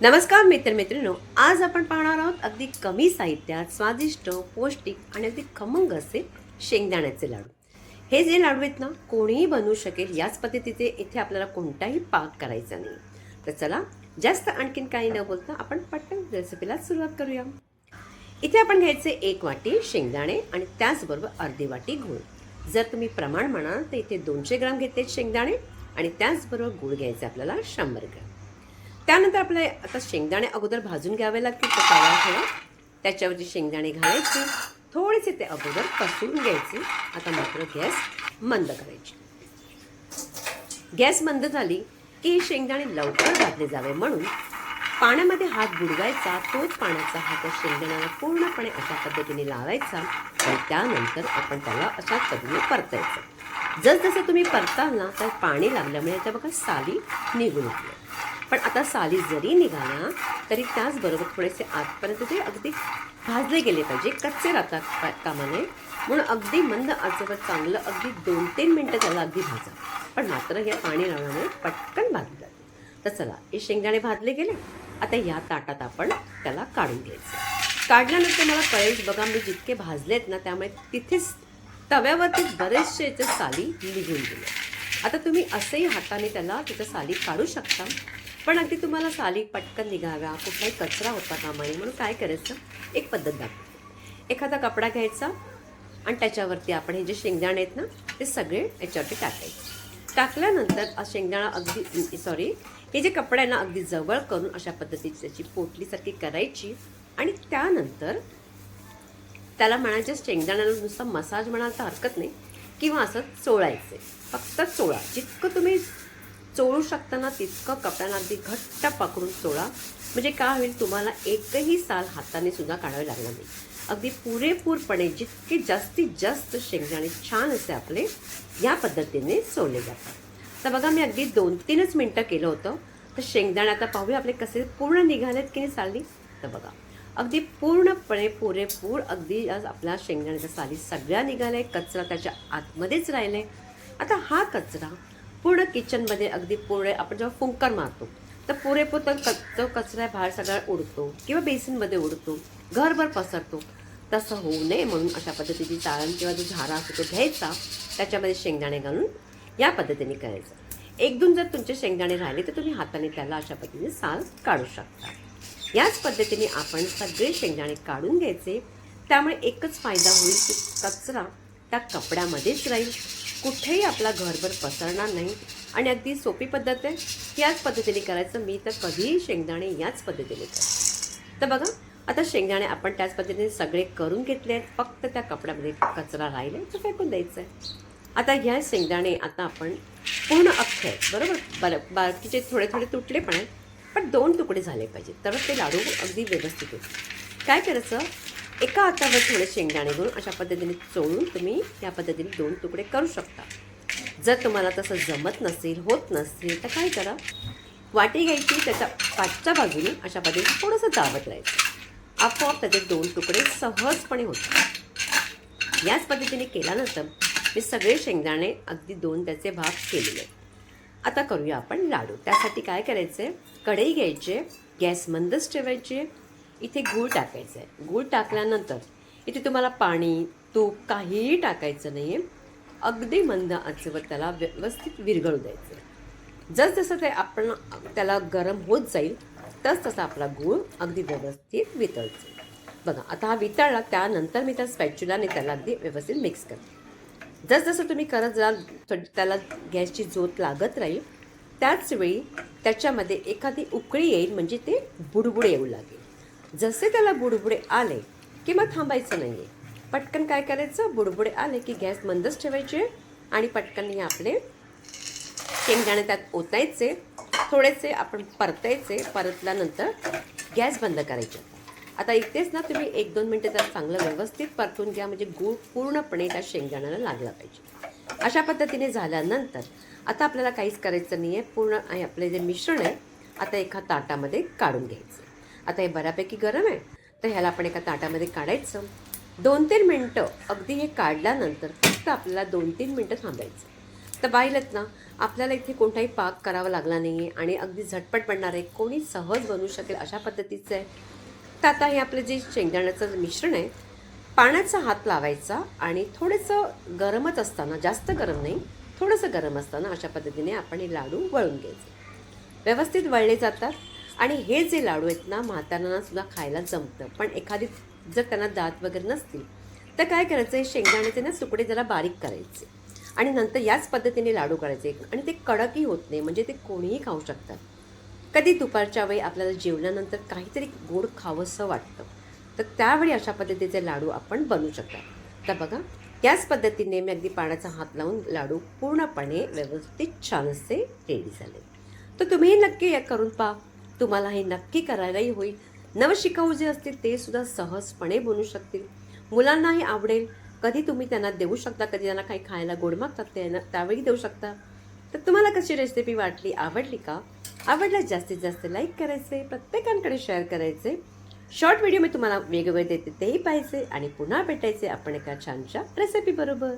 नमस्कार मित्रमैत्रिणींनो आज आपण पाहणार आहोत अगदी कमी साहित्यात स्वादिष्ट पौष्टिक आणि अगदी खमंग असे शेंगदाण्याचे लाडू. हे जे लाडू आहेत ना कोणीही बनवू शकेल याच पद्धतीचे इथे आपल्याला कोणताही पाक करायचा नाही. तर चला जास्त आणखीन काही न बोलता आपण पटकन रेसिपीला सुरुवात करूया. इथे आपण घ्यायचे एक वाटी शेंगदाणे आणि त्याचबरोबर अर्धी वाटी गूळ. जर तुम्ही प्रमाण म्हणाल तर इथे दोनशे ग्राम घेतले शेंगदाणे आणि त्याचबरोबर गूळ घ्यायचं आपल्याला शंभर ग्राम. त्यानंतर आपल्याला आता शेंगदाणे अगोदर भाजून घ्यावे लागतील तर तवा ठेवा. त्याच्यावरती शेंगदाणे घालायचे. थोडेसे ते अगोदर कसून घ्यायचे. आता मात्र गॅस मंद करायची. गॅस मंद झाली की हे शेंगदाणे लवकर घातले जावे म्हणून पाण्यामध्ये हात बुडवायचा. तोच पाण्याचा हात त्या शेंगदाण्याला पूर्णपणे अशा पद्धतीने लावायचा आणि त्यानंतर आपण त्याला अशा पद्धतीने परतायचं. जसजसं तुम्ही परताल ना तर पाणी लागल्यामुळे त्या बघा साली निघून येते. पण आता साली जरी निघाल्या तरी त्याचबरोबर थोडेसे आतपर्यंत ते अगदी भाजले गेले पाहिजे कच्चे राहतात का- कामा नये म्हणून अगदी मंद आजवर चांगलं अगदी दोन तीन मिनटं त्याला अगदी भाजा. पण मात्र हे पाणी लावल्यामुळे पटकन भाजलं जातं. तर चला हे शेंगदाणे भाजले गेले. आता या ताटात आपण त्याला काढून घ्यायचं. काढल्यानंतर मला कळेल बघा मी जितके भाजलेत ना त्यामुळे तिथेच तव्यावरती बरेचसे याचे साली निघून गेले. आता तुम्ही असंही हाताने त्याला त्याच्या साली काढू शकता. पण अगदी तुम्हाला साली पटकन निघाव्या कुठलाही कचरा होता कामा नये म्हणून काय करायचं? एक पद्धत दाखवते. एखादा कपडा घ्यायचा आणि त्याच्यावरती आपण हे जे शेंगदाणे आहेत ना ते सगळे याच्यावरती टाकायचे. टाकल्यानंतर शेंगदाणा अगदी सॉरी हे जे कपडे आहे ना अगदी जवळ करून अशा पद्धतीची त्याची पोटलीसारखी करायची आणि त्यानंतर त्याला म्हणायचे शेंगदाण्याला नुसता मसाज म्हणाल तर हरकत नाही किंवा असं चोळायचे फक्त चोळा. जितकं तुम्ही चोळू शकताना तितकं कपड्यांना अगदी घट्ट पकडून चोळा. म्हणजे काय होईल तुम्हाला एकही साल हाताने सुद्धा काढावे लागणार नाही. अगदी पुरेपूरपणे जितके जास्तीत जास्त शेंगदाणे छान असे आपले या पद्धतीने सोडले जातात. तर बघा मी अगदी दोन तीनच मिनटं केलं होतं. तर शेंगदाणे आता पाहूया आपले कसे पूर्ण निघालेत की नाही साली? तर बघा अगदी पूर्णपणे पुरेपूर अगदी आज आपल्या शेंगदाण्याच्या साली सगळ्या निघाल्या कचरा त्याच्या आतमध्येच राहिले आता हा कचरा पूर्ण किचनमध्ये अगदी पुरे आपण जेव्हा फुंकर मारतो तर पुरेपूर तर क तो कचरा बाहेर सगळा उडतो किंवा बेसिनमध्ये उडतो घरभर पसरतो. तसं होऊ नये म्हणून अशा पद्धतीची चाळण किंवा जो झारा असतो तो घ्यायचा त्याच्यामध्ये शेंगदाणे घालून या पद्धतीने करायचं. एक दोन जर तुमचे शेंगदाणे राहिले तर तुम्ही हाताने त्याला अशा पद्धतीने साल काढू शकता. याच पद्धतीने आपण सगळे शेंगदाणे काढून घ्यायचे. त्यामुळे एकच फायदा होईल की कचरा त्या कपड्यामध्येच राहील. कुठेही आपला घरभर पसरणार नाही. आणि अगदी सोपी पद्धत आहे. याच पद्धतीने करायचं. मी तर कधीही शेंगदाणे याच पद्धतीने करते तर बघा आता शेंगदाणे आपण त्याच पद्धतीने सगळे करून घेतले आहेत. फक्त त्या कपड्यामध्ये कचरा राहिले तर फेकून द्यायचं आहे आता ह्या शेंगदाणे आता आपण पूर्ण अख्खे आहेत. बरोबर? बरं बाकीचे थोडे थोडे तुटले पण आहेत. पण दोन तुकडे झाले पाहिजे तरच ते लाडू अगदी व्यवस्थित होते काय करायचं? एका हातावर थोडे शेंगदाणे घेऊन अशा पद्धतीने चोळून तुम्ही या पद्धतीने दोन तुकडे करू शकता. जर तुम्हाला तसं जमत नसेल होत नसेल तर काय करा? वाटी घ्यायची त्याच्या पाचच्या बाजूने अशा पद्धतीने थोडंसं दाबत राहायचं आपोआप त्याचे दोन तुकडे सहजपणे होतात. याच पद्धतीने केल्यानंतर मी सगळे शेंगदाणे अगदी दोन त्याचे भाग केलेले आता करूया आपण लाडू. त्यासाठी काय करायचं आहे कढई घ्यायचे गॅस मंदच ठेवायचे इथे गूळ टाकायचं आहे गूळ टाकल्यानंतर इथे तुम्हाला पाणी तूप काहीही टाकायचं नाही आहे अगदी मंद आचेवर त्याला व्यवस्थित विरघळू द्यायचं जसजसं ते आपण त्याला गरम होत जाईल तस तसा आपला गूळ अगदी व्यवस्थित वितळतो. बघा आता हा वितळला त्यानंतर मी त्या स्पॅच्युलाने त्याला अगदी व्यवस्थित मिक्स करते. जसजसं तुम्ही करत जाल थोडी त्याला गॅसची जोत लागत राहील त्याचवेळी त्याच्यामध्ये एखादी उकळी येईल म्हणजे ते बुडबुड येऊ लागेल. जसे त्याला बुडबुडे आले की मग थांबायचं नाही आहे पटकन काय करायचं? बुडबुडे आले की गॅस मंदच ठेवायचे आणि पटकन हे आपले शेंगदाणे त्यात ओतायचे थोडेसे आपण परतायचे परतल्यानंतर गॅस बंद करायचे. आता इथेच ना तुम्ही एक दोन मिनटं त्याला चांगलं व्यवस्थित परतून घ्या म्हणजे गूळ पूर्णपणे त्या शेंगदाण्याला लागला पाहिजे. अशा पद्धतीने झाल्यानंतर आता आपल्याला काहीच करायचं नाही आहे पूर्ण आपले जे मिश्रण आहे आता एका ताटामध्ये काढून घ्यायचं. आता हे बऱ्यापैकी गरम आहे. तर ह्याला आपण एका ताटामध्ये काढायचं. दोन तीन मिनटं अगदी हे काढल्यानंतर फक्त आपल्याला दोन तीन मिनटं थांबायचं. तर पाहिलंत ना आपल्याला इथे कोणताही पाक करावा लागला नाही आहे आणि अगदी झटपट बनणार आहे. कोणी सहज बनवू शकेल अशा पद्धतीचं आहे. तर आता हे आपलं जे शेंगदाण्याचं मिश्रण आहे पाण्याचा हात लावायचा आणि थोडंसं गरमच असताना जास्त गरम नाही थोडंसं गरम असताना अशा पद्धतीने आपण हे लाडू वळून घ्यायचे. व्यवस्थित वळले जातात. आणि हे जे लाडू आहेत ना म्हातारांना सुद्धा खायला जमतं. पण एखादी जर त्यांना दात वगैरे नसतील तर काय करायचं? शेंगदाण्याचे ना तुकडे जरा बारीक करायचे. आणि नंतर याच पद्धतीने लाडू करायचे. आणि ते कडकही होत नाही म्हणजे ते कोणीही खाऊ शकतात. कधी दुपारच्या वेळी आपल्याला जेवल्यानंतर काहीतरी गोड खावंसं वाटतं. तर त्यावेळी अशा पद्धतीचे लाडू आपण बनवू शकतात. तर बघा याच पद्धतीने मी अगदी पाण्याचा हात लावून लाडू पूर्णपणे व्यवस्थित छान असे रेडी झाले. तर तुम्ही नक्की या करून पहा. तुम्हाला हे नक्की करायलाही होईल. नवशिकाऊ जे असतील ते सुद्धा सहजपणे बनू शकतील. मुलांनाही आवडेल. कधी तुम्ही त्यांना देऊ शकता कधी त्यांना काही खायला गोड मागतात ते त्यावेळी देऊ शकता. तर तुम्हाला कशी रेसिपी वाटली आवडली का? आवडल्यास जास्तीत जास्त लाईक करायचे प्रत्येकांकडे शेअर करायचे. शॉर्ट व्हिडिओ मी तुम्हाला वेगवेगळे देते तेही पाहायचे आणि पुन्हा भेटायचे आपण एका छानशा रेसिपी बरोबर.